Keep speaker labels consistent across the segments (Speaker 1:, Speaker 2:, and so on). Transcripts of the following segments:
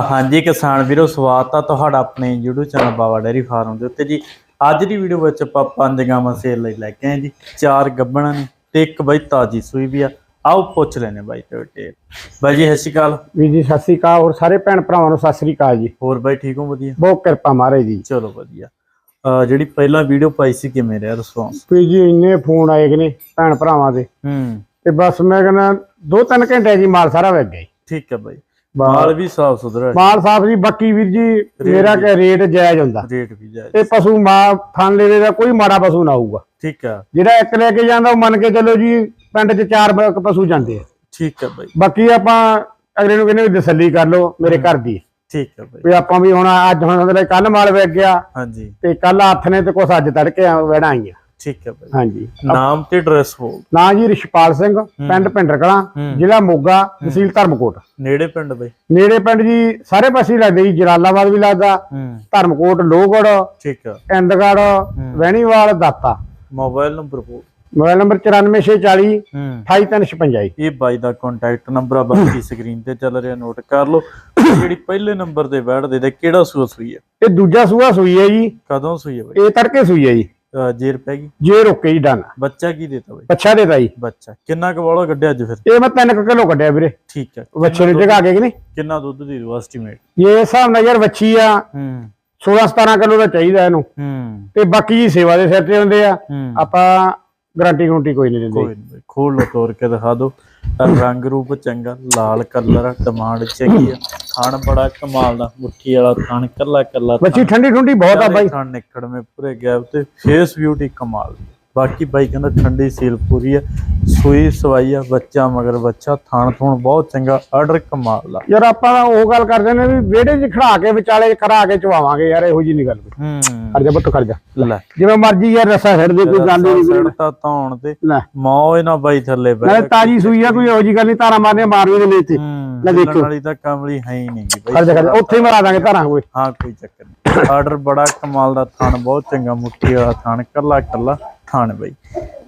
Speaker 1: ਹਾਂਜੀ ਕਿਸਾਨ ਵੀਰੋ ਸਵਾਗਤ ਆ ਤੁਹਾਡਾ ਆਪਣੇ YouTube channel Bawa dairy farm ਦੇ ਉੱਤੇ ਜੀ। ਅੱਜ ਦੀ ਵੀਡੀਓ ਵਿੱਚ ਆਪਾਂ ਪੰਜ ਗਾਵਾਂ ਸੇਲ ਲਈ ਲੈ ਕੇ ਆਏ ਜੀ। ਚਾਰ ਗੱਬਣਾ ਨੇ ਤੇ ਇੱਕ ਬਾਈ ਤਾਜੀ ਸੂਈ ਵੀ ਆ। ਆਓ ਪੁੱਛ ਲੈਨੇ ਬਾਈ ਤੇ ਡਿਟੇਲ ਬਾਈ ਜੀ ਸਤਿ ਸ਼੍ਰੀ ਅਕਾਲ।
Speaker 2: ਵੀਰ ਜੀ ਸਤਿ ਸ੍ਰੀ ਅਕਾਲ। ਔਰ ਸਾਰੇ ਭੈਣ ਭਰਾਵਾਂ ਨੂੰ ਸਤਿ ਸ੍ਰੀ ਅਕਾਲ ਜੀ।
Speaker 1: ਹੋਰ ਬਾਈ ਠੀਕ ਹੋ? ਵਧੀਆ।
Speaker 2: ਬਹੁਤ ਕਿਰਪਾ ਮਹਾਰਾਜ ਦੀ।
Speaker 1: ਚਲੋ ਵਧੀਆ। ਜਿਹੜੀ ਪਹਿਲਾਂ ਵੀਡੀਓ ਪਾਈ ਸੀ ਕਿਵੇਂ ਰਿਹਾ ਰਿਸਪੌਂਸ
Speaker 2: ਵੀ ਜੀ ਇੰਨੇ ਫੋਨ ਆਏ ਕਿ ਨੇ ਭੈਣ ਭਰਾਵਾਂ ਦੇ।
Speaker 1: ਹੂੰ।
Speaker 2: ਤੇ ਬਸ ਮੈਂ ਕਹਿੰਦਾ ਦੋ ਤਿੰਨ ਘੰਟੇ ਜੀ ਮਾਲ ਸਾਰਾ ਵਿਕ ਗਿਆ ਜੀ।
Speaker 1: ਠੀਕ ਹੈ ਬਾਈ। ਮਾਲ ਵੀ ਸਾਫ਼ ਸੁਥਰਾ ਹੈ।
Speaker 2: ਮਾਲ ਸਾਫ਼ ਜੀ ਬਾਕੀ ਵੀਰ ਜੀ ਮੇਰਾ ਕਿ ਰੇਟ ਜਾਇਜ਼ ਹੁੰਦਾ।
Speaker 1: ਰੇਟ ਵੀ ਜਾਇਜ਼।
Speaker 2: ਤੇ ਪਸ਼ੂ ਮਾਂ ਥਣ ਲੈਵੇ ਦਾ ਕੋਈ ਮਾੜਾ ਪਸ਼ੂ ਨਾ ਹੋਊਗਾ।
Speaker 1: ਠੀਕ ਆ।
Speaker 2: ਜਿਹੜਾ ਇੱਕ ਲੈ ਕੇ ਜਾਂਦਾ ਉਹ ਮੰਨ ਕੇ ਚੱਲੋ ਜੀ ਪਿੰਡ 'ਚ ਚਾਰ ਪਸ਼ੂ ਜਾਂਦੇ ਆ।
Speaker 1: ਠੀਕ ਹੈ ਬਾਈ।
Speaker 2: ਬਾਕੀ ਆਪਾਂ ਅਗਲੇ ਨੂੰ ਕਹਿੰਦੇ ਤਸੱਲੀ ਕਰ ਲਓ ਮੇਰੇ ਘਰ ਦੀ।
Speaker 1: ਠੀਕ ਹੈ ਬਾਈ।
Speaker 2: ਵੀ ਆਪਾਂ ਵੀ ਹੁਣ ਅੱਜ ਹੁਣ ਕੱਲ ਮਾਲ ਵਿਕ ਗਿਆ
Speaker 1: ਹਾਂਜੀ।
Speaker 2: ਤੇ ਕੱਲ ਹੱਥ ਨੇ ਤੇ ਕੁਛ ਅੱਜ ਤੜਕੇ ਵੜਾ ਆਈਆਂ
Speaker 1: ਠੀਕ ਹੈ ਬਾਈ
Speaker 2: ਹਾਂਜੀ।
Speaker 1: ਨਾਮ ਤੇ ਐਡਰੈਸ ਬੋਲ
Speaker 2: ਨਾਂ ਜੀ ਰਿਸ਼ਪਾਲ ਸਿੰਘ ਪਿੰਡ ਭਿੰਡਰ ਕਲਾਂ
Speaker 1: ਹੂੰ।
Speaker 2: ਜ਼ਿਲ੍ਹਾ ਮੋਗਾ ਤਹਿਸੀਲ ਧਰਮਕੋਟ।
Speaker 1: ਨੇੜੇ ਪਿੰਡ ਬਾਈ।
Speaker 2: ਨੇੜੇ ਪਿੰਡ ਜੀ ਸਾਰੇ ਪਾਸੇ ਹੀ ਲੱਗਦੇ ਜੀ ਜਲਾਲਾਬਾਦ ਵੀ ਲੱਗਦਾ
Speaker 1: ਹੂੰ।
Speaker 2: ਧਰਮਕੋਟ ਲੋਹਗੜ
Speaker 1: ਠੀਕ ਆ
Speaker 2: ਇੰਦਗੜ ਵੈਣੀਵਾਲ ਦਾਤਾ।
Speaker 1: ਮੋਬਾਈਲ ਨੰਬਰ ਬੋਲ।
Speaker 2: ਮੋਬਾਈਲ ਨੰਬਰ 94640
Speaker 1: ਹੂੰ।
Speaker 2: 28356
Speaker 1: ਇਹ ਬਾਈ ਦਾ ਕੰਟੈਕਟ ਨੰਬਰ ਆ ਬਾਕੀ ਸਕਰੀਨ ਤੇ ਚੱਲ ਰਿਹਾ ਨੋਟ ਕਰ ਲਓ। ਜਿਹੜੀ ਪਹਿਲੇ ਨੰਬਰ ਤੇ ਬੈਠਦੇ ਦੇ ਕਿਹੜਾ ਸੂਆ ਸੂਈ ਹੈ?
Speaker 2: ਇਹ ਦੂਜਾ ਸੂਆ ਸੂਈ ਹੈ ਜੀ।
Speaker 1: ਕਦੋਂ ਸੂਈ ਹੈ ਬਾਈ?
Speaker 2: ਇਹ ਤੜਕੇ ਸੂਈ ਹੈ ਜੀ।
Speaker 1: ਜੇਰ ਪੈ ਗਈ?
Speaker 2: ਜੇ ਰੁਕੇ ਜੀ ਡਨ
Speaker 1: ਬੱਚਾ ਕੀ ਦੇਤਾ ਬਾਈ?
Speaker 2: ਪੱਛਾ ਦੇਤਾ ਜੀ।
Speaker 1: ਬੱਚਾ। ਕਿੰਨਾ ਕੁ ਵਾਲਾ ਕੱਢਿਆ ਅੱਜ ਫਿਰ?
Speaker 2: ਇਹ ਮੈਂ 3 ਕਿਲੋ ਕੱਢਿਆ ਵੀਰੇ।
Speaker 1: ਠੀਕ ਹੈ
Speaker 2: ਵੱਛੇ ਨੂੰ ਜਗਾ ਕੇ ਕਿ ਨਹੀਂ?
Speaker 1: ਕਿੰਨਾ ਦੁੱਧ ਦੀ ਦਿਓ ਐਸਟੀਮੇਟ
Speaker 2: ਇਹ ਹਿਸਾਬ ਨਾਲ ਯਾਰ ਵੱਛੀ ਆ
Speaker 1: ਹੂੰ।
Speaker 2: 16 17 ਕਿਲੋ ਦਾ ਚਾਹੀਦਾ ਇਹਨੂੰ।
Speaker 1: ਹੂੰ।
Speaker 2: ਤੇ ਬਾਕੀ ਜੀ ਸੇਵਾ ਦੇ ਸਿਰ ਤੇ ਹੁੰਦੇ ਆ।
Speaker 1: ਹੂੰ।
Speaker 2: ਆਪਾਂ ਗਾਰੰਟੀ ਗਰੰਟੀ ਕੋਈ ਨਹੀਂ ਦਿੰਦੇ।
Speaker 1: ਕੋਈ ਨਹੀਂ। ਖੋਲ ਲੋ ਤੋੜ ਕੇ ਦਿਖਾ ਦਿਓ। ਰੰਗ ਰੂਪ ਚੰਗਾ ਲਾਲ ਕਲਰ ਡਿਮਾਂਡ ਚੰਗੀ ਆ। ਥਣ ਬੜਾ ਕਮਾਲ ਦਾ ਮੁੱਠੀ ਵਾਲਾ ਥਣ ਕੱਲਾ ਕੱਲਾ
Speaker 2: ਬੱਚੀ ਠੰਡੀ ਠੰਡੀ ਬਹੁਤ ਆ ਬਾਈ।
Speaker 1: ਥਣ ਨਿਕੜਵੇਂ ਪੂਰੇ ਗੈਪ ਤੇ ਫੇਸ ਬਿਊਟੀ ਕਮਾਲ ਦੀ। ਬਾਕੀ ਬਾਈ ਕਹਿੰਦਾ ਠੰਡੀ ਸੀਲ ਪੂਰੀ ਆ ਸੂਈ ਸਵਾਈ ਆ ਬੱਚਾ ਮਗਰ ਬੱਚਾ ਥਣ ਥੁਣ ਬਹੁਤ ਚੰਗਾ ਆਰਡਰ ਕਮਾਲ ਦਾ
Speaker 2: ਯਾਰ ਆਪਾਂ ਤਾਂ ਉਹ ਗੱਲ ਕਰਦੇ ਨੇ ਵੀ ਵਿਹੜੇ 'ਚ ਖੜਾ ਕੇ ਵਿਚਾਲੇ ਖੜਾ ਕੇ ਚਵਾਵਾਂਗੇ ਯਾਰ ਇਹੋ ਜੀ ਨਹੀਂ ਗੱਲ।
Speaker 1: ਹੂੰ।
Speaker 2: ਖੜ ਜਾ ਬੱਤ ਖੜ ਜਾ।
Speaker 1: ਲੈ।
Speaker 2: ਜਿਵੇਂ ਮਰਜ਼ੀ ਯਾਰ ਰਸਾ ਛੱਡ ਦੇ ਕੋਈ ਗੱਲ ਨਹੀਂ।
Speaker 1: ਸੜਤਾ ਧੌਣ ਤੇ
Speaker 2: ਲੈ।
Speaker 1: ਮੌਜ ਨਾ ਬਾਈ ਥੱਲੇ
Speaker 2: ਨਾਲੇ ਤਾਜੀ ਸੂਈ ਆ ਕੋਈ ਇਹੋ ਜੀ ਗੱਲ ਨਹੀਂ ਤਾਰਾ ਮਾਰਨੇ ਮਾਰ ਵੀ ਨਹੀਂ ਇੱਥੇ।
Speaker 1: ਹੂੰ
Speaker 2: ਲੈ।
Speaker 1: ਚੱਲਣ ਵਾਲੀ ਤਾਂ ਕਮਲੀ ਹੈ ਹੀ ਨਹੀਂ ਬਾਈ।
Speaker 2: ਜਾ ਖੜ ਜਾ। ਉੱਥੇ ਹੀ ਮਰਾ ਦਾਂਗੇ ਧਾਰਾਂ ਕੋਈ।
Speaker 1: ਹਾਂ ਕੋਈ ਚੱਕਰ ਨਹੀਂ ਆਰਡਰ ਬੜਾ ਕਮਾਲ ਦਾ ਥਣ ਬਹੁਤ ਚੰਗਾ ਮੁੱਠੀ ਵਾਲਾ ਥਣ ਕੱਲਾ ਕੱਲਾ ਥਣ ਬਈ।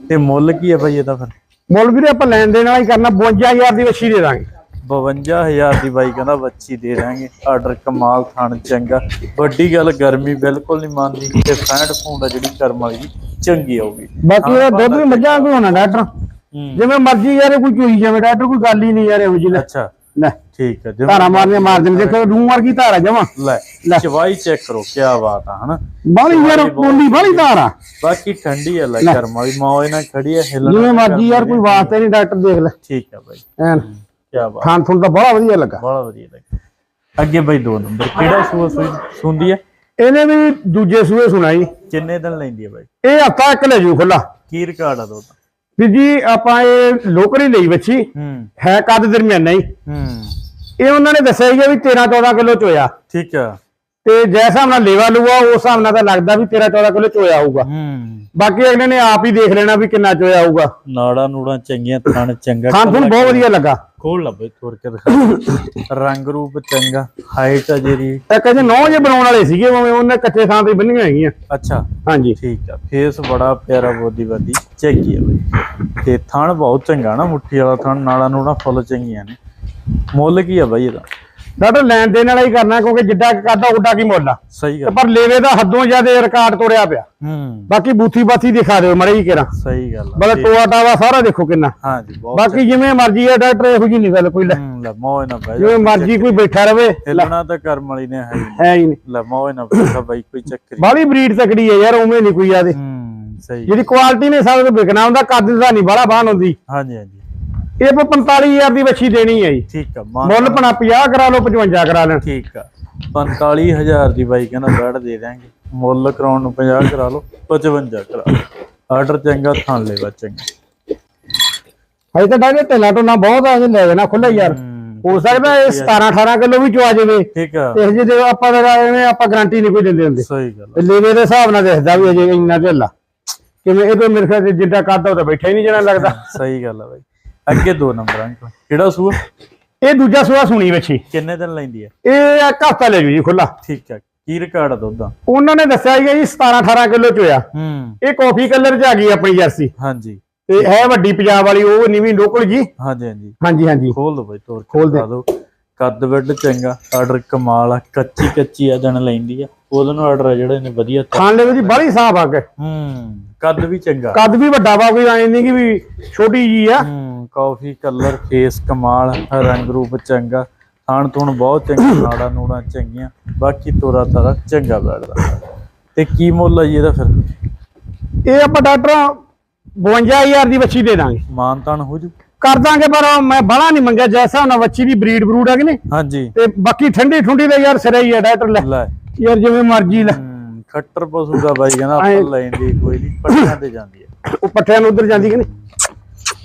Speaker 1: ਤੇ ਮੁੱਲ ਕੀ ਹੈ ਬਈ ਇਹਦਾ ਫਿਰ?
Speaker 2: ਮੁੱਲ ਵੀਰੇ ਆਪਾਂ ਲੈਣ ਦੇਣ ਵਾਲਾ ਹੀ ਕਰਨਾ 52000 ਦੀ ਵੱਛੀ ਦੇ ਦਾਂਗੇ।
Speaker 1: 52000 ਦੀ ਬਾਈ ਕਹਿੰਦਾ ਬੱਚੀ ਦੇ ਦਾਂਗੇ ਆਰਡਰ ਕਮਾਲ ਥਣ ਚੰਗਾ। ਵੱਡੀ ਗੱਲ ਗਰਮੀ ਬਿਲਕੁਲ ਨਹੀਂ ਮੰਨਦੀ ਤੇ ਫੈਂਟ ਫੂੰਡ ਜਿਹੜੀ ਕਰਮ ਵਾਲੀ ਚੰਗੀ ਆਊਗੀ।
Speaker 2: ਬਾਕੀ ਇਹ ਦੁੱਧ ਵੀ ਮੱਝਾਂ ਕੋਈ ਹੋਣਾ ਡਾਕਟਰ ਜਿਵੇਂ ਮਰਜ਼ੀ ਯਾਰ ਕੋਈ ਚੋਈ ਜਾਵੇ ਡਾਕਟਰ ਕੋਈ ਗੱਲ ਹੀ ਨਹੀਂ ਯਾਰ ਇਹੋ ਜੀ ਲੈ।
Speaker 1: ਅੱਛਾ।
Speaker 2: ਲੈ।
Speaker 1: ਠੀਕ ਹੈ ਜਿਵੇਂ
Speaker 2: ਧਾਰਾ ਮਾਰਨੇ ਮਾਰ ਦਿੰਦੇ ਦੇਖੋ ਰੂਮ ਵਰਗੀ ਧਾਰਾ ਜਮਾ।
Speaker 1: ਲੈ
Speaker 2: ਲੈ।
Speaker 1: ਚਵਾਈ ਚੈੱਕ ਕਰੋ ਕੀ ਬਾਤ ਆ ਹਨਾ?
Speaker 2: ਬਾਹਲੀ ਯਾਰ ਕੋਲੀ ਬਾਹਲੀ ਧਾਰਾ
Speaker 1: ਬਾਕੀ ਠੰਡੀ ਹੈ ਲੈ ਕਰਮ ਵਾਲੀ ਮੌਜ ਨਾਲ ਖੜੀ ਹੈ ਹਿੱਲਣਾ
Speaker 2: ਜਿਵੇਂ
Speaker 1: ਨਹੀਂ
Speaker 2: ਮਰਜ਼ੀ ਯਾਰ ਕੋਈ ਵਾਸਤੇ ਨਹੀਂ ਡਾਕਟਰ ਦੇਖ ਲੈ।
Speaker 1: ਠੀਕ ਹੈ ਬਾਈ।
Speaker 2: ਐਨ।
Speaker 1: ਕੀ ਬਾਤ।
Speaker 2: ਖਾਣ ਥੁਣ ਤਾਂ ਬੜਾ ਵਧੀਆ ਲੱਗਾ।
Speaker 1: ਬੜਾ ਵਧੀਆ ਲੱਗਾ। ਅੱਗੇ ਬਾਈ ਦੋ ਨੰਬਰ ਕਿਹੜਾ ਸੂਆ ਸੂਈ ਸੁੰਦੀ ਹੈ
Speaker 2: ਇਹਨੇ ਵੀ ਦੂਜੇ ਸੂਏ ਸੁਣਾਈ।
Speaker 1: ਕਿੰਨੇ ਦਿਨ ਲੈਂਦੀ ਹੈ ਬਾਈ?
Speaker 2: ਇਹ ਹਫਤਾ ਇੱਕ ਲੈ ਜੂ ਖੁੱਲਾ।
Speaker 1: ਕੀ ਰਿਕਾਰਡ ਆ ਦੋ ਦਾ
Speaker 2: ਵੀ ਜੀ ਆਪਾਂ ਇਹ ਲੋਕਰੀ ਲਈ ਬੱਚੀ।
Speaker 1: ਹੂੰ।
Speaker 2: ਹੈ ਕੱਦ ਦਰਮਿਆਨਾ ਹੀ।
Speaker 1: ਹੂੰ।
Speaker 2: ਇਹ ਉਹਨਾਂ ਨੇ ਦੱਸਿਆ ਸੀਗਾ ਵੀ 13 14 ਕਿਲੋ ਚੋਇਆ।
Speaker 1: ਠੀਕ ਆ।
Speaker 2: ਤੇ ਜੈ ਹਿਸਾਬ ਨਾਲ ਲੇਵਾ ਲੂਆ ਉਸ ਹਿਸਾਬ ਨਾਲ ਤਾਂ ਲੱਗਦਾ ਵੀ 13 14 ਕਿਲੋ ਚੋਇਆ ਹੋਊਗਾ।
Speaker 1: ਹੂੰ।
Speaker 2: ਬਾਕੀ ਅਗਲੇ ਨੇ ਆਪ ਹੀ ਦੇਖ ਲੈਣਾ ਵੀ ਕਿੰਨਾ ਚੋਇਆ ਹੋਊਗਾ।
Speaker 1: ਨਾੜਾ ਨੂੜਾ ਚੰਗੀਆਂ ਥਣ ਚੰਗਾ
Speaker 2: ਥੁਣ ਬਹੁਤ ਵਧੀਆ ਲੱਗਾ।
Speaker 1: ਖੋਲ ਲਾ ਬਈ ਤੋੜ ਕੇ ਦਿਖਾ ਰੰਗ ਰੂਪ ਚੰਗਾ ਹਾਈਟ ਆ ਜਿਹੜੀ।
Speaker 2: ਇੱਕ ਅਜੇ ਨੌ ਜੇ ਬਣਾਉਣ ਵਾਲੇ ਸੀਗੇ ਉਵੇਂ ਉਹਨੇ ਕੱਚੇ ਥਾਂ ਤੇ ਬੰਨੀਆਂ ਹੈਗੀਆਂ।
Speaker 1: ਅੱਛਾ।
Speaker 2: ਹਾਂਜੀ।
Speaker 1: ਠੀਕ ਆ। ਫੇਸ ਬੜਾ ਪਿਆਰਾ ਬੋਦੀ ਬਾਦੀ ਚੰਗੀ ਆ ਬਈ। ਤੇ ਥਣ ਬਹੁਤ ਚੰਗਾ ਨਾ ਮੁੱਠੀ ਵਾਲਾ ਥਣ ਨਾੜਾ ਨੂੜਾ ਫੁੱਲ ਚੰਗੀਆਂ ਨੇ। ਮੁੱਲ ਕੀ ਆ ਬਈ ਇਹਦਾ?
Speaker 2: ਡਾਕਟਰ ਲੈਣ ਦੇਣ ਵਾਲਾ ਹੀ ਕਰਨਾ ਕਿਉਂਕਿ ਜਿੱਡਾ ਕਰਦਾ ਉੱਡਾ ਕੀ ਮੁੱਲ ਆ।
Speaker 1: ਸਹੀ ਗੱਲ
Speaker 2: ਪਰ ਲੇਵੇ ਦਾ ਹੱਦੋਂ ਜ਼ਿਆਦਾ ਰਿਕਾਰਡ ਤੋੜਿਆ ਪਿਆ।
Speaker 1: ਹੂੰ।
Speaker 2: ਬਾਕੀ ਬੂਥੀ ਬਾਥੀ ਦਿਖਾ ਦਿਓ ਮੜੇ ਹੀ ਕਿਰਾ।
Speaker 1: ਸਹੀ ਗੱਲ ਆ।
Speaker 2: ਬੜਾ ਟੋਆ ਟਾਵਾ ਸਾਰਾ ਦੇਖੋ ਕਿੰਨਾ।
Speaker 1: ਹਾਂ ਜੀ ਬਹੁਤ
Speaker 2: ਬਾਕੀ ਜਿਵੇਂ ਮਰਜ਼ੀ ਆ ਡਾਕਟਰ ਇਹੋ ਜੀ ਨਹੀਂ ਗੱਲ ਕੋਈ ਲੈ।
Speaker 1: ਲੈ ਮੌਜ ਨਾ ਜਾ
Speaker 2: ਜਿਵੇਂ ਮਰਜ਼ੀ ਕੋਈ ਬੈਠਾ ਰਵੇ
Speaker 1: ਹਿੱਲਣਾ ਤਾਂ ਕਰਮ ਵਾਲੀ ਨੇ ਹੈ ਹੀ ਨਹੀਂ।
Speaker 2: ਹੈ ਹੀ ਨਹੀਂ।
Speaker 1: ਲੈ ਮੌਜ ਨਾ ਬਾਈ ਕੋਈ ਚੱਕਰ ਹੀ
Speaker 2: ਬਾਹਲੀ ਬਰੀਡ ਤਕੜੀ ਹੈ ਯਾਰ ਉਵੇਂ ਨਹੀਂ ਕੋਈ ਆਦੇ।
Speaker 1: ਹੂੰ ਸਹੀ
Speaker 2: ਜਿਹੜੀ ਕੁਆਲਿਟੀ ਨੇ ਸਭ ਤੋਂ ਵਿਕਣਾ ਹੁੰਦਾ ਕੱਦ ਦਾ ਨਹੀਂ ਬਾਹਲਾ ਬਾਹਨ ਹੁੰਦੀ।
Speaker 1: ਹਾਂਜੀ ਹਾਂਜੀ।
Speaker 2: ਇਹ ਆਪਾਂ 45000 ਦੀ ਵੱਛੀ ਦੇਣੀ ਹੈ ਜੀ।
Speaker 1: ਠੀਕ ਆ
Speaker 2: ਮੁੱਲ ਪਣਾ 50 ਕਰਾ ਲਓ 55 ਕਰਾ ਲੈਣ।
Speaker 1: ਠੀਕ ਆ। 45000 ਦੀ ਬਾਈ ਕਹਿੰਦਾ ਬੈਡ ਦੇ ਦਾਂਗੇ ਮੁੱਲ ਕਰਾਉਣ ਨੂੰ 50 ਕਰਾ ਲਓ 55 ਕਰਾ ਆਰਡਰ ਚੰਗਾ ਥਾਂ ਲੈਵਾ ਚੰਗਾ।
Speaker 2: ਹਜੇ ਤਾਂ ਡਾਗੇ ਢਿੱਲਾ ਟੋਨਾ ਬਹੁਤ ਆ ਜੇ ਲੈ ਦੇਣਾ ਖੁੱਲਾ ਯਾਰ।
Speaker 1: ਹੂੰ,
Speaker 2: ਸਕਦਾ ਇਹ 17 18 ਕਿਲੋ ਵੀ ਚਵਾ ਜਾਵੇ।
Speaker 1: ਠੀਕ ਆ।
Speaker 2: ਇਹ ਜਿਹੇ ਆਪਾਂ ਤਾਂ ਐਵੇਂ ਆਪਾਂ ਗਾਰੰਟੀ ਨਹੀਂ ਕੋਈ ਦਿੰਦੇ ਹੁੰਦੇ।
Speaker 1: ਸਹੀ ਗੱਲ
Speaker 2: ਲੇਵੇ ਦੇ ਹਿਸਾਬ ਨਾਲ ਦਿਖਦਾ ਵੀ ਅਜੇ ਇੰਨਾ ਢਿੱਲਾ। ਕਿਵੇਂ ਇਹ ਤਾਂ ਮੇਰੇ ਖਿਆਲ ਚ ਜਿੱਦਾਂ ਕਰਦਾ ਉਹ ਤਾਂ ਬੈਠਾ ਹੀ ਨਹੀਂ ਜਣਾ ਲੱਗਦਾ।
Speaker 1: ਸਹੀ ਗੱਲ ਆ ਬਾਈ। ਅੱਗੇ ਦੋ ਨੰਬਰ ਅੰਕ ਕਿਹੜਾ ਸੂਆ?
Speaker 2: ਇਹ ਦੂਜਾ ਸੂਆ ਸੁਣੀ ਵੱਛੀ
Speaker 1: ਕਿੰਨੇ ਦਿਨ ਲੈਂਦੀ ਹੈ
Speaker 2: ਇਹ ਇੱਕ ਹਫਤਾ ਲੈ ਜੂ ਜੀ ਖੁੱਲਾ
Speaker 1: ਠੀਕ ਆ। ਕੀ ਰਿਕਾਰਡ ਆ ਦੁੱਧ ਦਾ?
Speaker 2: ਉਹਨਾਂ ਨੇ ਦੱਸਿਆ ਜੀ 17 18 ਕਿਲੋ ਚੋਇਆ
Speaker 1: ਹੂੰ।
Speaker 2: ਇਹ ਕਾਫੀ ਕਲਰ ਚ ਆ ਗਈ ਆਪਣੀ ਜਰਸੀ।
Speaker 1: ਹਾਂਜੀ।
Speaker 2: ਤੇ ਹੈ ਵੱਡੀ ਪੰਜਾਬ ਵਾਲੀ ਉਹ ਨੀਵੀਂ ਲੋਕਲ ਜੀ।
Speaker 1: ਹਾਂਜੀ ਹਾਂਜੀ।
Speaker 2: ਹਾਂਜੀ ਹਾਂਜੀ।
Speaker 1: ਖੋਲ ਦੋ ਬਾਈ ਕੇ
Speaker 2: ਖੋਲ ਦੇ।
Speaker 1: ਕੱਦ ਵੱਡ ਚੰਗਾ ਆਰਡਰ ਕਮਾਲ ਆ ਕੱਚੀ ਕੱਚੀ ਆ ਦਿਨ ਲੈਂਦੀ ਆ। ਉਹਦੇ ਨੂੰ ਆਰਡਰ ਆ ਜਿਹੜੇ ਨੇ ਵਧੀਆ
Speaker 2: ਖਾਣ ਦੇ ਵਿੱਚ ਬੜੀ ਸਾਫ਼ ਆ ਕੇ
Speaker 1: ਹੂੰ ਕੱਦ ਵੀ ਚੰਗਾ।
Speaker 2: ਕੱਦ ਵੀ ਵੱਡਾ ਵਾ ਕੋਈ ਐ ਨਹੀਂ ਕਿ ਵੀ ਛੋਟੀ ਜੀ ਆ।
Speaker 1: ਹੂੰ। ਕਾਫੀ ਕਲਰ ਫੇਸ ਕਮਾਲ ਰੰਗ ਰੂਪ ਚੰਗਾ ਥਾਣ ਥੁਣ ਬਹੁਤ ਚੰਗਾ ਨਾੜਾ ਨੂੜਾ ਚੰਗੀਆਂ ਬਾਕੀ ਤੋਰਾ ਤਾਰਾ ਚੰਗਾ ਬੈਠਦਾ ਤੇ ਕੀ ਮੁੱਲ ਜੀ ਇਹਦਾ ਫਿਰ?
Speaker 2: ਇਹ ਆਪਾਂ ਡਾਕਟਰ 52000 ਦੀ ਬੱਚੀ ਦੇ ਦਾਂਗੇ।
Speaker 1: ਮਾਨਤਾਨ ਹੋ ਜੂ।
Speaker 2: ਕਰ ਦਾਂਗੇ ਪਰ ਮੈਂ ਬੜਾ ਨਹੀਂ ਮੰਗਿਆ ਜੈਸਾ ਉਹਨਾਂ ਬੱਚੀ ਦੀ ਬਰੀਡ ਬਰੂਡ ਹੈ ਕਿ ਨਹੀਂ
Speaker 1: ਹਾਂਜੀ।
Speaker 2: ਤੇ ਬਾਕੀ ਠੰਡੀ ਠੁੰਡੀ ਦਾ ਯਾਰ ਸਿਰੇ ਹੀ ਆ ਡਾਕਟਰ ਲੈ। ਯਾਰ ਜਿਵੇਂ ਮਰਜ਼ੀ ਲੈ।
Speaker 1: ਹੂੰ, ਖੱਟਰ ਪਸ਼ੂ ਦਾ ਬਾਈ ਕਹਿੰਦਾ ਆਪਾਂ ਲੈਂਦੀ ਕੋਈ ਨਹੀਂ ਪੱਟੀਆਂ ਤੇ ਜਾਂਦੀ ਹੈ।
Speaker 2: ਉਹ ਪੱਠਿਆਂ ਨੂੰ ਉਧਰ ਜਾਂਦੀ ਕਿ ਨਹੀਂ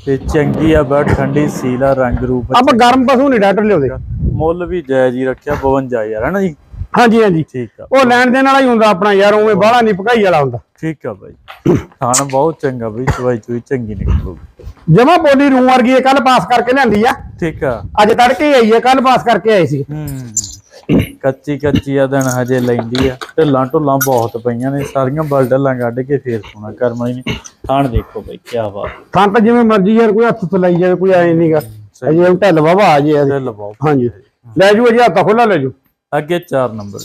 Speaker 1: ਤੇ ਚੰਗੀ ਆ ਬੜ ਠੰਡੀ ਸੀਲਾ ਰੰਗ ਰੂਪ
Speaker 2: ਆਪਾਂ ਗਰਮ ਪਸ਼ੂ ਨਹੀਂ ਡਾਕਟਰ ਲਿਆਉਂਦੇ।
Speaker 1: ਮੁੱਲ ਵੀ ਜਾਇਜ਼ ਹੀ ਰੱਖਿਆ 52 ਯਾਰ ਹੈ ਨਾ ਜੀ?
Speaker 2: ਹਾਂਜੀ ਹਾਂਜੀ।
Speaker 1: ਠੀਕ ਆ।
Speaker 2: ਉਹ ਲੈਣ ਦੇਣ ਵਾਲਾ ਹੀ ਹੁੰਦਾ ਆਪਣਾ ਯਾਰ ਉਵੇਂ ਬਾਹਲਾ ਨਹੀਂ ਭਕਾਈ ਵਾਲਾ ਹੁੰਦਾ।
Speaker 1: ਠੀਕ ਆ ਬਾਈ। ਥਾਣ ਬਹੁਤ ਚੰਗਾ ਬਈ ਚਵਾਈ ਚੋਈ ਚੰਗੀ ਨਿਕਲੂਗੀ।
Speaker 2: ਜਮਾ ਬੋਲੀ ਰੂਮ ਵਰਗੀ ਹੈ ਕੱਲ ਪਾਸ ਕਰਕੇ ਲਿਆਂਦੀ ਆ।
Speaker 1: ਠੀਕ ਆ।
Speaker 2: ਅੱਜ ਤੜਕੇ ਆਈ ਹੈ ਕੱਲ ਪਾਸ ਕਰਕੇ ਆਈ ਸੀ।
Speaker 1: ਹੂੰ। ਕੱਚੀ ਕੱਚੀ ਆ ਦਿਨ ਹਜੇ ਲੈਂਦੀ ਆ। ਢਿੱਲਾਂ ਢੁੱਲਾਂ ਬਹੁਤ ਪਈਆਂ ਨੇ ਸਾਰੀਆਂ ਬਲਡਲਾਂ ਕੱਢ ਕੇ ਫੇਰ ਸੋਣਾ ਕਰਮ ਨਹੀਂ ਥਾਣ ਦੇਖੋ ਬਈ ਕੀ ਬਾਤ।
Speaker 2: ਥਾਂ ਤਾਂ ਜਿਵੇਂ ਮਰਜ਼ੀ ਯਾਰ ਕੋਈ ਹੱਥ ਚਲਾਈ ਜਾਵੇ ਕੋਈ ਐ ਨਹੀਂਗਾ ਅਜੇ ਢਿੱਲ ਵਾਵਾ ਆ ਜੇ ਇਹਦੇ।
Speaker 1: ਢਿੱਲ ਬਹੁਤ
Speaker 2: ਹਾਂਜੀ। ਲੈ ਜੂ ਅਜੇ ਹੱਥ ਖੁੱਲਾ ਲੈ ਜੂ।
Speaker 1: ਅੱਗੇ 4 ਨੰਬਰ।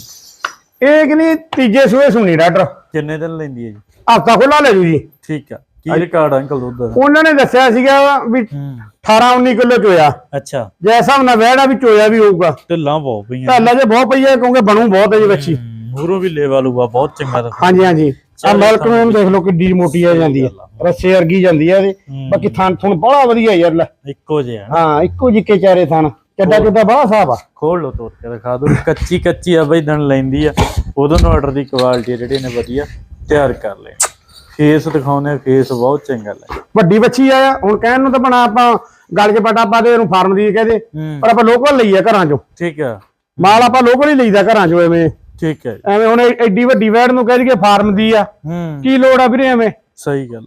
Speaker 2: ਇਹ ਕਿ ਨਹੀਂ ਤੀਜੇ ਸੂਏ ਸੁਣੀ ਡਾਕਟਰ।
Speaker 1: ਕਿੰਨੇ ਦਿਨ ਲੈਂਦੀ ਹੈ ਜੀ?
Speaker 2: ਹੱਥਾ ਖੁੱਲਾ ਲੈ ਜੂ ਜੀ।
Speaker 1: ਠੀਕ ਆ। ਕੀ ਰਿਕਾਰਡ ਅੰਕਲ ਦੁੱਧ ਦਾ?
Speaker 2: ਉਹਨਾਂ ਨੇ ਦੱਸਿਆ ਸੀਗਾ ਵੀ
Speaker 1: ਹੂੰ।
Speaker 2: 18 19 ਕਿਲੋ ਚੋਇਆ।
Speaker 1: ਅੱਛਾ।
Speaker 2: ਜੈਸਾ ਉਹਨਾਂ ਵਹਿੜਾ ਵੀ ਚੋਇਆ ਵੀ ਹੋਊਗਾ।
Speaker 1: ਢਿੱਲਾਂ ਬਹੁਤ ਪਈਆਂ।
Speaker 2: ਢੱਲਾ ਜੇ ਬਹੁਤ ਪਈ ਹੈ ਕਿਉਂਕਿ ਬਣੂ ਬਹੁਤ ਹੈ ਜੀ ਬੱਚੀ
Speaker 1: ਮੂਰੋਂ ਵੀ ਲੈਵਲੂਗਾ ਬਹੁਤ ਚੰਗਾ ਤਾਂ।
Speaker 2: ਹਾਂਜੀ ਹਾਂਜੀ। ਆ ਮਲਕ ਨੂੰ ਦੇਖ ਲਓ ਕਿੱਡੀ ਮੋਟੀ ਆ ਜਾਂਦੀ ਹੈ ਰੱਸੇ ਵਰਗੀ ਜਾਂਦੀ ਹੈ ਇਹਦੇ। ਬਾਕੀ ਥਾਂ ਥੁਣ ਬੜਾ ਵਧੀਆ ਯਾਰ ਲੈ।
Speaker 1: ਇੱਕੋ ਜਿਹਾ।
Speaker 2: ਹਾਂ ਇੱਕੋ ਜਿੱਕੇ ਚਾਰੇ ਥਾਂ। ਚੱਡਾ ਚੱਡਾ ਬੜਾ ਸਾਫ਼ ਆ।
Speaker 1: ਖੋਲ ਲੋ ਤੋੜ ਕੇ ਦਿਖਾ ਦੋ ਕੱਚੀ ਕੱਚੀ ਆ ਬਈ ਦਿਨ ਲੈਂਦੀ ਆ। ਉਦੋਂ ਨੂੰ ਆਰਡਰ ਦੀ ਕੁਆਲਿਟੀ ਜਿਹੜੀ ਨੇ ਵਧੀਆ ਤਿਆਰ ਕਰ ਲੈ ਫੇਸ ਦਿਖਾਉਨੇ ਫੇਸ ਬਹੁਤ ਚੰਗਾ ਲੈ
Speaker 2: ਵੱਡੀ ਬੱਚੀ ਆ ਹੁਣ ਕਹਿਣ ਨੂੰ ਤਾਂ ਬਣਾ ਆਪਾਂ ਗਲ 'ਚ ਪਟਾ ਪਾ ਦੇ ਇਹਨੂੰ ਫਾਰਮ ਦੀ ਕਹਦੇ
Speaker 1: ਹੂੰ।
Speaker 2: ਪਰ ਆਪਾਂ ਲੋਕਲ ਲਈ ਆ ਘਰਾਂ 'ਚੋਂ।
Speaker 1: ਠੀਕ ਆ।
Speaker 2: ਮਾਲ ਆਪਾਂ ਲੋਕਲ ਹੀ ਲਈਦਾ ਘਰਾਂ 'ਚੋਂ ਐਵੇਂ।
Speaker 1: ਠੀਕ ਹੈ
Speaker 2: ਐਵੇਂ ਹੁਣ ਐ- ਐਡੀ ਵੱਡੀ ਵੈੜ ਨੂੰ ਕਹਿ ਦਈਏ ਫਾਰਮ ਦੀ ਆ।
Speaker 1: ਹੂੰ।
Speaker 2: ਕੀ ਲੋੜ ਆ ਵੀਰੇ ਐਵੇਂ?
Speaker 1: ਸਹੀ ਗੱਲ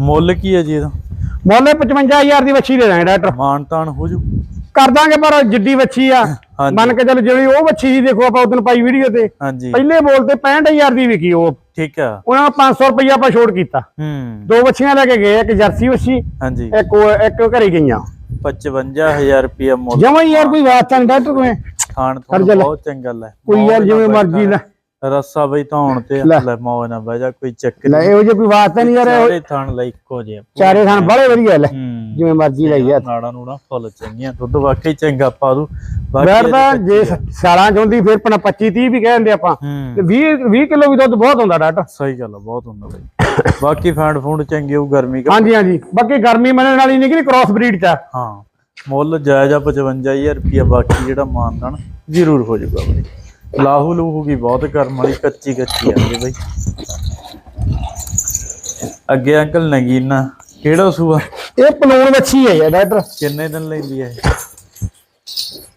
Speaker 1: ਮੁੱਲ ਕੀ ਹੈ ਜੀ ਇਹਦਾ?
Speaker 2: ਮੁੱਲ 55000 ਦੀ ਬੱਚੀ ਦੇ ਦਾਂਗੇ ਡਾਕਟਰ।
Speaker 1: ਮਾਨਤਾਨ ਹੋ ਜੂ।
Speaker 2: ਕਰ ਦਾਂਗੇ ਪਰ ਜਿੱਡੀ ਬੱਚੀ ਆ। ਮੰਨ ਕੇ ਚੱਲ ਜਿਹੜੀ ਉਹ ਬੱਚੀ ਸੀ ਦੇਖੋ ਆਪਾਂ ਉਦੋਂ ਪਾਈ ਵੀਡੀਓ ਤੇ। ਪਹਿਲੇ ਬੋਲ ਤੇ 65000 ਦੀ ਵਿਕੀ ਉਹ।
Speaker 1: ਠੀਕ ਆ।
Speaker 2: ਉਹਨਾਂ ਨੂੰ 500 ਰੁਪਇਆ ਆਪਾਂ ਛੋੜ ਕੀਤਾ।
Speaker 1: ਹੂੰ।
Speaker 2: ਦੋ ਬੱਚੀਆਂ ਲੈ ਕੇ ਗਏ ਇੱਕ ਜਰਸੀ ਬੱਚੀ
Speaker 1: ਹਾਂਜੀ।
Speaker 2: ਇੱਕ ਇੱਕ ਘਰੇ ਗਈਆਂ।
Speaker 1: 55000 ਰੁਪਿਆ ਮੁੱਲ।
Speaker 2: ਜਮਾਂ ਯਾਰ ਕੋਈ ਵਾਸਤਾ ਨਹੀਂ ਡਾਕਟਰ ਕੋਲੇ।
Speaker 1: ਖਾਣ ਤੋਂ
Speaker 2: ਜਾ।
Speaker 1: ਬਹੁਤ ਚੰਗਾ ਲੈ।
Speaker 2: ਕੋਈ ਯਾਰ ਜਿਵੇਂ ਮਰਜ਼ੀ ਲੈ।
Speaker 1: ਰੱਸਾ ਬਈ ਧੌਣ ਤੇ
Speaker 2: ਲੈ।
Speaker 1: ਲੈ ਮੌਜ ਨਾ ਬਹਿ ਜਾ ਕੋਈ ਚੱਕ
Speaker 2: ਲੈ ਇਹੋ ਜਿਹਾ ਕੋਈ ਵਾਸਤਾ ਨਹੀਂ ਯਾਰ ਇਹੋ-
Speaker 1: ਥਣ ਲੈ ਇੱਕੋ ਜਿਹੇ।
Speaker 2: ਚਾਰੇ ਥਾਂ ਬੜੇ ਵਧੀਆ ਲੈ
Speaker 1: ਹੂੰ
Speaker 2: ਜਿਵੇਂ ਮਰਜ਼ੀ ਲਈ ਆ
Speaker 1: ਨਾੜਾ ਨੂੜਾ ਫੁੱਲ ਚੰਗੀਆਂ ਦੁੱਧ ਵਾਕਈ ਚੰਗਾ ਪਾ ਦੂ। ਬਾਕੀ
Speaker 2: ਵੈਰ
Speaker 1: ਇਹਦੇ
Speaker 2: ਜੇ ਸਾਲਾਂ ਚ ਹੁੰਦੀ ਫਿਰ ਪਣਾ 25 30 ਵੀ ਕਹਿੰਦੇ ਆਪਾਂ।
Speaker 1: ਹੂੰ।
Speaker 2: ਤੇ 20 20 ਕਿਲੋ ਵੀ ਦੁੱਧ ਬਹੁਤ ਹੁੰਦਾ ਡਾਕਟਰ।
Speaker 1: ਸਹੀ ਗੱਲ ਆ ਬਹੁਤ ਹੁੰਦਾ ਬਈ। ਬਾਕੀ ਫੈਂਡ ਫੂਡ ਚੰਗੇ ਉਹ ਗਰਮੀ ਕਰ
Speaker 2: ਹਾਂਜੀ ਹਾਂਜੀ। ਬਾਕੀ ਗਰਮੀ ਮੰਨਣ ਵਾਲੀ ਨਹੀਂ ਕਿ ਕ੍ਰਾਸ ਬਰੀਡ ਚ ਆ।
Speaker 1: ਹਾਂ। ਮੁੱਲ ਜਾਇਜ਼ ਆ 55000 ਰੁਪਿਆ ਬਾਕੀ ਜਿਹੜਾ ਮਾਨਦਾਨ ਜ਼ਰੂਰ ਹੋ ਜਾਊਗਾ ਬਈ। ਲਾਹੂ ਲੂਹੂ ਕੀ ਬਹੁਤ ਕਰਮ ਵਾਲੀ ਕੱਚੀ ਕੱਚੀ ਆਂਦੀ ਬਈ। ਅੱਗੇ ਅੰਕਲ ਨਗੀਨਾ ਕਿਹੜਾ ਸੂਆ?
Speaker 2: ਇਹ ਪਲੂਣ ਵੱਛੀ ਹੈ ਯਾਰ ਡਾਕਟਰ।
Speaker 1: ਕਿੰਨੇ ਦਿਨ ਲੈਂਦੀ ਹੈ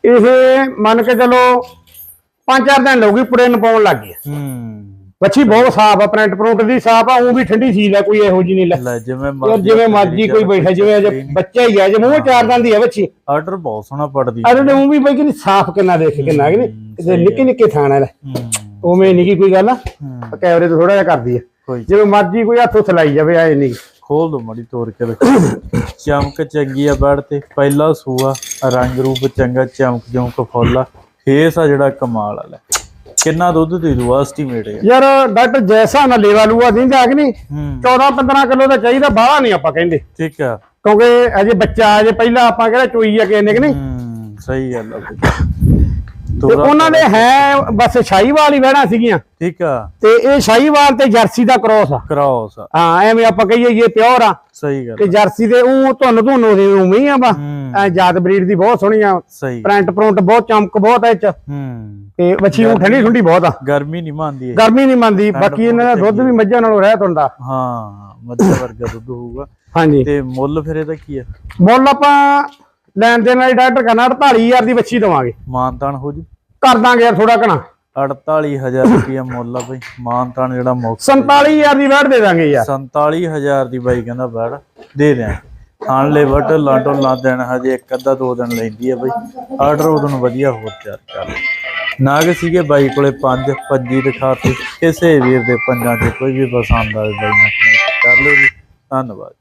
Speaker 2: ਇਹ? ਮੰਨ ਕੇ ਚਲੋ ਪੰਜ ਚਾਰ ਦਿਨ ਲਊਗੀ ਪੁੜੇ ਨੂੰ ਪਾਉਣ ਲੱਗ ਗਈ
Speaker 1: ਹੂੰ।
Speaker 2: ਵੱਛੀ ਬਹੁਤ ਸਾਫ਼ ਆ ਪ੍ਰਿੰਟ ਪ੍ਰਿੰਟ ਦੀ ਸਾਫ਼ ਆ ਉਹ ਵੀ ਠੰਡੀ ਸੀਲ ਆ ਕੋਈ ਇਹੋ ਜੀ ਨਹੀਂ ਲੈ।
Speaker 1: ਜਿਵੇਂ ਮਰਜ਼ੀ
Speaker 2: ਜਿਵੇਂ ਮਰਜ਼ੀ ਕੋਈ ਬੈਠਾ ਜਿਵੇਂ ਅਜੇ ਬੱਚਾ ਹੀ ਆ ਜੇ ਮੂੰਹ ਚਾਰ ਦੰਦ ਹੀ ਆ ਵੱਛੀ
Speaker 1: ਆਰਡਰ ਬਹੁਤ ਸੋਹਣਾ ਪੜਦੀ
Speaker 2: ਅਰੇ ਨੇ ਉਹ ਵੀ ਬਈ ਕਿ ਸਾਫ਼ ਕਿੰਨਾ ਦੇਖ ਕਿੰਨਾ ਕਿ ਨਹੀਂ ਨਿੱਕੇ ਨਿੱਕੇ ਥਾਣਾ ਲੈ। ਉਵੇਂ ਨਹੀਂ ਕੋਈ ਗੱਲ ਆ। ਕੈਮਰੇ ਤੋਂ ਥੋੜਾ ਜਿਹਾ ਕਰਦੀ ਆ। ਜਿਵੇਂ ਮਰਜ਼ੀ ਕੋਈ ਹੱਥ ਉੱਥੇ ਲਾਈ ਜਾਵੇ ਆਏ ਨਹੀਂ।
Speaker 1: ਖੋਲ ਦੋ ਮੜੀ ਤੋੜ ਕੇ ਦੇਖੋ ਚਮਕ ਚੰਗੀ ਆ ਬੜ ਤੇ। ਪਹਿਲਾ ਸੂਆ ਰੰਗ ਰੂਪ ਚੰਗਾ ਚਮਕ ਜਮਕ ਫੁੱਲ ਆ। ਫੇਸ ਆ ਜਿਹੜਾ ਕਮਾਲ ਆ ਲੈ। ਕਿੰਨਾ ਦੁੱਧ ਦੇ ਦੂ ਐਸਟੀਮੇਟ ਹੈ?
Speaker 2: ਯਾਰ ਡਾਕਟਰ ਜੈਸਾ ਨਾ ਲੇਵਾ ਲੂਆ ਦਿੰਦਾ ਕਿ ਨਹੀਂ
Speaker 1: ਹੂੰ।
Speaker 2: 14 15 ਕਿਲੋ ਦਾ ਚਾਹੀਦਾ ਬਾਹਲਾ ਨਹੀਂ ਆਪਾਂ ਕਹਿੰਦੇ।
Speaker 1: ਠੀਕ ਆ।
Speaker 2: ਕਿਉਂਕਿ ਅਜੇ ਬੱਚਾ ਅਜੇ ਪਹਿਲਾਂ ਆਪਾਂ ਕਿਹੜਾ ਚੋਈ ਆ ਕਿੰਨੇ ਕਿ ਨਹੀਂ?
Speaker 1: ਸਹੀ ਗੱਲ ਆ।
Speaker 2: ਤੇ ਉਹਨਾਂ ਦੇ ਹੈ ਬਸ ਸ਼ਾਹੀਵਾਲ ਹੀ ਵਹਿਣਾ ਸੀਗੀਆਂ।
Speaker 1: ਠੀਕ ਆ।
Speaker 2: ਤੇ ਇਹ ਸ਼ਾਹੀਵਾਲ ਤੇ ਜਰਸੀ ਦਾ ਕ੍ਰੋਸ ਆ।
Speaker 1: ਕਰਾਉਸ ਆ।
Speaker 2: ਹਾਂ ਐਵੇਂ ਆਪਾਂ ਕਹੀਏ ਇਹ ਪਿਓਰ ਆ।
Speaker 1: ਸਹੀ ਗੱਲ
Speaker 2: ਤੇ ਜਰਸੀ ਦੇ ਉਹ ਧੁੰਨ ਧੁੰਨ ਉਹਦੇ ਉਵੇਂ ਹੀ ਆ ਬਾ ਜਾਤ ਬਰੀਡ ਦੀ ਬਹੁਤ ਸੋਹਣੀ ਆ। ਪ੍ਰਿੰਟ ਪ੍ਰਿੰਟ ਬਹੁਤ ਚਮਕ ਬਹੁਤ ਐ ਚ। ਤੇ ਬੱਚੀ ਨੂੰ ਠੰਡੀ ਠੰਡੀ ਬਹੁਤ ਆ।
Speaker 1: ਗਰਮੀ ਨਹੀਂ ਮੰਨਦੀ
Speaker 2: ਗਰਮੀ ਨਹੀਂ ਮੰਨਦੀ। ਬਾਕੀ ਇਹਨਾਂ ਦਾ ਦੁੱਧ ਵੀ ਮੱਝਾਂ ਨਾਲੋਂ ਰਹਿਤ ਹੁੰਦਾ।
Speaker 1: ਹਾਂ ਮੱਝਾ ਵਰਗਾ ਦੁੱਧ ਹੋਊਗਾ।
Speaker 2: ਹਾਂਜੀ।
Speaker 1: ਤੇ ਮੁੱਲ ਫਿਰ ਇਹਦਾ ਕੀ ਆ?
Speaker 2: ਮੁੱਲ ਆਪਾਂ ਲੈਣ ਦੇਣ ਵਾਲੀ ਡਾਕਟਰ ਕਰਨਾ 48000 ਦੀ ਬੱਚੀ ਦਵਾਂਗੇ।
Speaker 1: ਮਾਨਤਾਨ ਹੋ ਜੂ।
Speaker 2: ਕਰ ਦਾਂਗੇ ਯਾਰ ਥੋੜਾ ਘਣਾ।
Speaker 1: 48000 ਰੁਪਇਆ ਮੁੱਲ ਆ ਬਈ ਮਾਨਤਾਨ ਜਿਹੜਾ ਮੁੱਕ
Speaker 2: 47000 ਦੀ ਵੈਟ ਦੇ ਦਾਂਗੇ ਯਾਰ।
Speaker 1: 47000 ਦੀ ਬਾਈ ਕਹਿੰਦਾ ਬੈੜ ਦੇ ਦਿਆਂ। ਖਾਣ ਲੈ ਵਟ ਲਾਂਟੋ ਲਾ ਦੇਣ ਹਜੇ ਇੱਕ ਅੱਧਾ ਦੋ ਦਿਨ ਲੈਂਦੀ ਆ ਬਈ। ਆਰਡਰ ਉਹਦੋਂ ਵਧੀਆ ਹੋਰ ਤਿਆਰ ਕਰ ਨਾਗ ਸੀਗੇ ਬਾਈ ਕੋਲੇ ਪੰਜ ਪੰਜੀ ਦਿਖਾਤੀ। ਕਿਸੇ ਵੀਰ ਦੇ ਪੰਜਾਂ 'ਚ ਕੋਈ ਵੀ ਪਸੰਦ ਆਵੇ ਬਾਈ ਨਾਲ ਕਰ ਲਿਓ ਜੀ। ਧੰਨਵਾਦ